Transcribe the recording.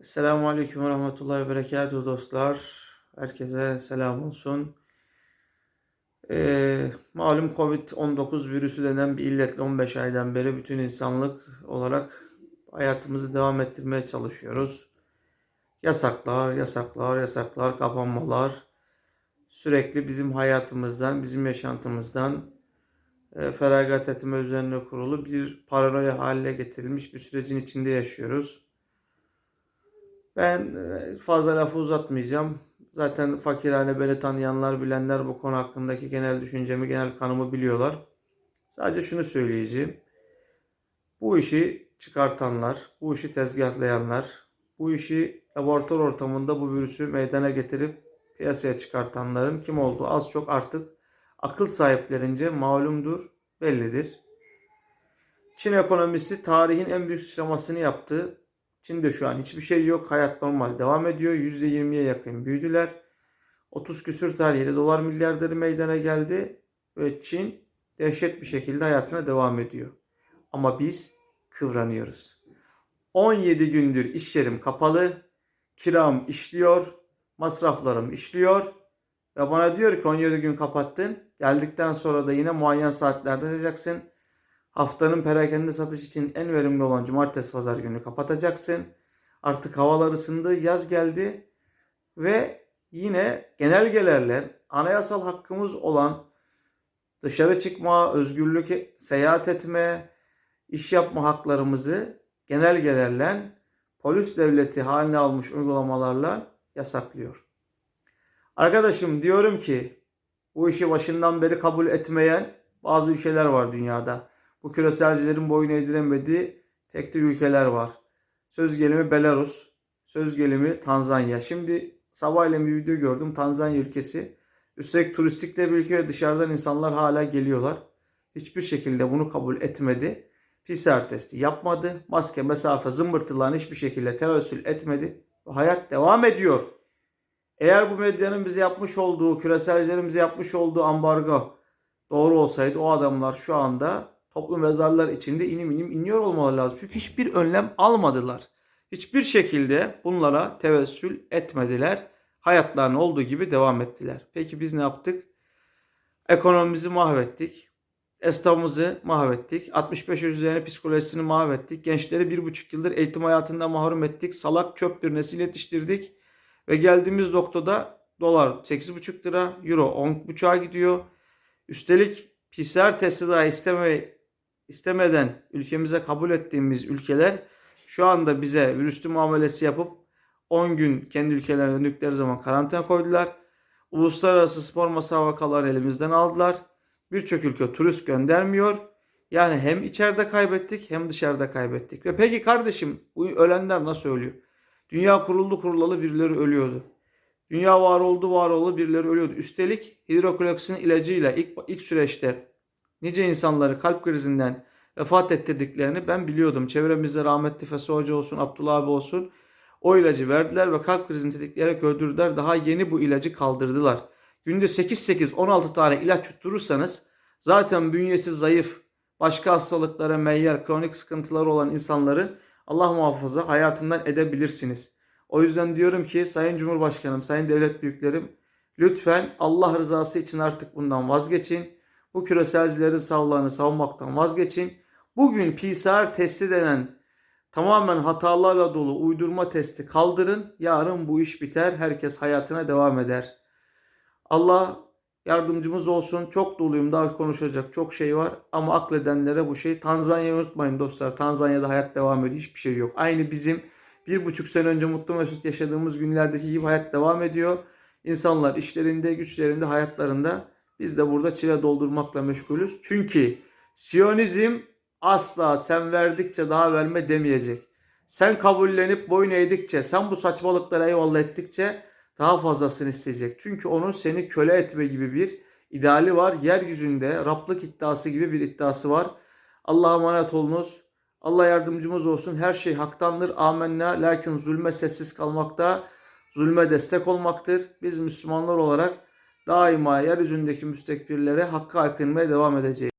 Esselamu Aleyküm ve Rahmetullahi ve Berekatuhu dostlar. Herkese selam olsun. Ee, malum Covid-19 virüsü denen bir illetle 15 aydan beri bütün insanlık olarak hayatımızı devam ettirmeye çalışıyoruz. Yasaklar, yasaklar, yasaklar, kapanmalar sürekli bizim hayatımızdan, bizim yaşantımızdan e, feragat etme üzerine kurulu bir paranoya haline getirilmiş bir sürecin içinde yaşıyoruz. Ben e, fazla lafı uzatmayacağım. Zaten fakirhane beni tanıyanlar, bilenler bu konu hakkındaki genel düşüncemi, genel kanımı biliyorlar. Sadece şunu söyleyeceğim. Bu işi çıkartanlar, bu işi tezgahlayanlar, bu işi laboratuvar ortamında bu virüsü meydana getirip piyasaya çıkartanların kim olduğu az çok artık akıl sahiplerince malumdur, bellidir. Çin ekonomisi tarihin en büyük sıçramasını yaptı. Çin'de şu an hiçbir şey yok. Hayat normal devam ediyor. %20'ye yakın büyüdüler. 30 küsür tane dolar milyarları meydana geldi. Ve Çin dehşet bir şekilde hayatına devam ediyor. Ama biz kıvranıyoruz. 17 gündür iş yerim kapalı. Kiram işliyor. Masraflarım işliyor. Ve bana diyor ki 17 gün kapattın. Geldikten sonra da yine muayyen saatlerde açacaksın. Haftanın perakende satış için en verimli olan cumartesi pazar günü kapatacaksın. Artık havalar ısındı, yaz geldi ve yine genelgelerle anayasal hakkımız olan dışarı çıkma, özgürlük, seyahat etme, iş yapma haklarımızı genelgelerle polis devleti haline almış uygulamalarla yasaklıyor. Arkadaşım diyorum ki bu işi başından beri kabul etmeyen bazı ülkeler var dünyada. Bu küreselcilerin boyun eğdiremediği tek tük ülkeler var. Söz gelimi Belarus, söz gelimi Tanzanya. Şimdi sabahleyin bir video gördüm Tanzanya ülkesi. Üstelik turistik de bir ülke ve dışarıdan insanlar hala geliyorlar. Hiçbir şekilde bunu kabul etmedi. PCR testi yapmadı. Maske, mesafe, zımbırtılarını hiçbir şekilde tevessül etmedi. Hayat devam ediyor. Eğer bu medyanın bize yapmış olduğu, küreselcilerin bize yapmış olduğu ambargo doğru olsaydı o adamlar şu anda toplu mezarlar içinde inim inim iniyor olmalı lazım. Çünkü hiçbir önlem almadılar. Hiçbir şekilde bunlara tevessül etmediler. Hayatlarının olduğu gibi devam ettiler. Peki biz ne yaptık? Ekonomimizi mahvettik. Esnafımızı mahvettik. 65 üzerine psikolojisini mahvettik. Gençleri bir buçuk yıldır eğitim hayatında mahrum ettik. Salak çöp bir nesil yetiştirdik. Ve geldiğimiz noktada dolar 8,5 lira, euro 10,5'a gidiyor. Üstelik PCR testi daha isteme, istemeden ülkemize kabul ettiğimiz ülkeler şu anda bize virüslü muamelesi yapıp 10 gün kendi ülkelerine döndükleri zaman karantina koydular. Uluslararası spor masabakaları elimizden aldılar. Birçok ülke turist göndermiyor. Yani hem içeride kaybettik hem dışarıda kaybettik. Ve peki kardeşim bu ölenler nasıl ölüyor? Dünya kuruldu kurulalı birileri ölüyordu. Dünya var oldu var oldu birileri ölüyordu. Üstelik hidrokloroksin ilacıyla ilk, ilk süreçte nice insanları kalp krizinden vefat ettirdiklerini ben biliyordum. Çevremizde rahmetli Feso Hoca olsun, Abdullah abi olsun o ilacı verdiler ve kalp krizini tetikleyerek öldürdüler. Daha yeni bu ilacı kaldırdılar. Günde 8-8-16 tane ilaç tutturursanız zaten bünyesi zayıf, başka hastalıklara meyyar, kronik sıkıntıları olan insanların Allah muhafaza hayatından edebilirsiniz. O yüzden diyorum ki Sayın Cumhurbaşkanım, Sayın Devlet Büyüklerim lütfen Allah rızası için artık bundan vazgeçin. Bu küreselcilerin savlarını savunmaktan vazgeçin. Bugün PCR testi denen tamamen hatalarla dolu uydurma testi kaldırın. Yarın bu iş biter. Herkes hayatına devam eder. Allah yardımcımız olsun. Çok doluyum. Daha konuşacak çok şey var. Ama akledenlere bu şey. Tanzanya'yı unutmayın dostlar. Tanzanya'da hayat devam ediyor. Hiçbir şey yok. Aynı bizim bir buçuk sene önce mutlu mesut yaşadığımız günlerdeki gibi hayat devam ediyor. İnsanlar işlerinde, güçlerinde, hayatlarında biz de burada çile doldurmakla meşgulüz. Çünkü Siyonizm asla sen verdikçe daha verme demeyecek. Sen kabullenip boyun eğdikçe, sen bu saçmalıklara eyvallah ettikçe daha fazlasını isteyecek. Çünkü onun seni köle etme gibi bir ideali var. Yeryüzünde Rablık iddiası gibi bir iddiası var. Allah'a emanet olunuz. Allah yardımcımız olsun. Her şey haktandır. Amenna. Lakin zulme sessiz kalmakta, zulme destek olmaktır. Biz Müslümanlar olarak daima yeryüzündeki müstekbirlere hakka aykırmaya devam edeceğiz.